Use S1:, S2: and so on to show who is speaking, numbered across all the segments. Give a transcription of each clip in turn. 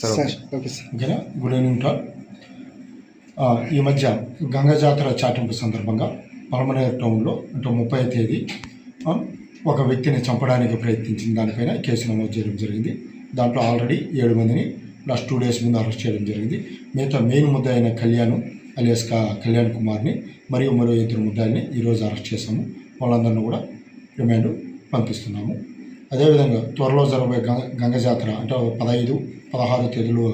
S1: Sir
S2: sir okay. Sir.
S3: ఓకేనా? Good evening టాల్ ఈ మధ్య గంగా జాతర చాటింపు సందర్భంగా పలమనేరు టౌన్లో అంటే ముప్పై తేదీ ఒక వ్యక్తిని చంపడానికి ప్రయత్నించిన దానిపైన కేసు నమోదు చేయడం జరిగింది. దాంట్లో ఆల్రెడీ ఏడు మందిని లాస్ట్ టూ డేస్ ముందు అరెస్ట్ చేయడం జరిగింది. మిగతా మెయిన్ ముద్ద అయిన కళ్యాణ్ అలియాస్ కా కళ్యాణ్ కుమార్ని మరియు మరో ఇద్దరు ముద్దాయిల్ని ఈరోజు అరెస్ట్ చేశాము. వాళ్ళందరినీ కూడా రిమాండ్ పంపిస్తున్నాము. అదేవిధంగా త్వరలో జరగబోయే గంగ గంగ జాతర అంటే పదహైదు పదహారు తేదీలు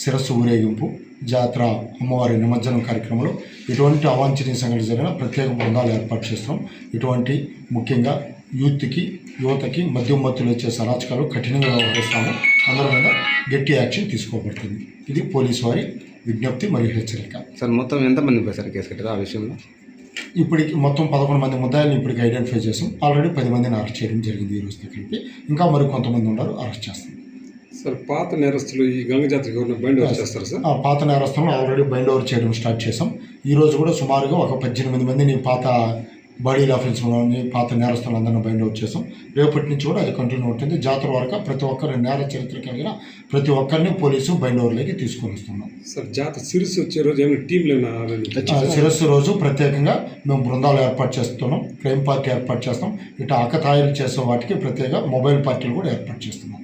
S3: శిరస్సు ఊరేగింపు జాతర అమ్మవారి నిమజ్జనం కార్యక్రమంలో ఇటువంటి అవాంఛనీయ సంఘటన జరిగిన ప్రత్యేక బృందాలు ఏర్పాటు చేస్తున్నాం. ఇటువంటి ముఖ్యంగా యూత్కి యువతకి మధ్యమత్తులు వచ్చే సరాచకాలు కఠినంగా వ్యవహరిస్తాము. అందరి మీద గట్టి యాక్షన్ తీసుకోబడుతుంది. ఇది పోలీసు వారి విజ్ఞప్తి మరియు హెచ్చరిక.
S1: సార్ మొత్తం ఎంతమంది పోయి సార్ కేసు కట్టారు ఆ విషయంలో?
S3: ఇప్పటికి మొత్తం పదకొండు మంది ముద్దాయిల్ని ఇప్పటికి ఐడెంటిఫై చేసాం. ఆల్రెడీ పది మందిని అరెస్ట్ చేయడం జరిగింది ఈ రోజు దగ్గరికి ఇంకా మరి కొంతమంది ఉన్నారు అరెస్ట్ చేస్తాం
S4: సార్ పాత నేరస్తులు ఈ గంగ జాతరకి ఎవరైనా బయట వచ్చేస్తారు సార్?
S3: ఆ పాత నేరస్తులను ఆల్రెడీ బైండ్ ఓవర్ చేయడం స్టార్ట్ చేసాం. ఈ రోజు కూడా సుమారుగా ఒక పద్దెనిమిది మందిని పాత బాడీ ఆఫీసులోని పాత నేరస్తులందరినీ బైండ్ అవుట్ చేసాం రేపటి నుంచి కూడా అది కంటిన్యూ ఉంటుంది జాతర వరకు ప్రతి ఒక్కరి నేర చరిత్ర కలిగిన ప్రతి ఒక్కరిని పోలీసు బైండ్ ఓవర్లోకి తీసుకొని వస్తున్నాం.
S4: సార్ జాతర సిరిసి వచ్చే రోజు ఏమైనా టీంలు
S3: శిరస్సు రోజు ప్రత్యేకంగా మేము బృందాలు ఏర్పాటు చేస్తున్నాం. క్రైమ్ పార్టీ ఏర్పాటు చేస్తాం. ఇటు ఆకతాయిలు చేసే వాటికి ప్రత్యేక మొబైల్ పార్టీలు కూడా ఏర్పాటు చేస్తున్నాం.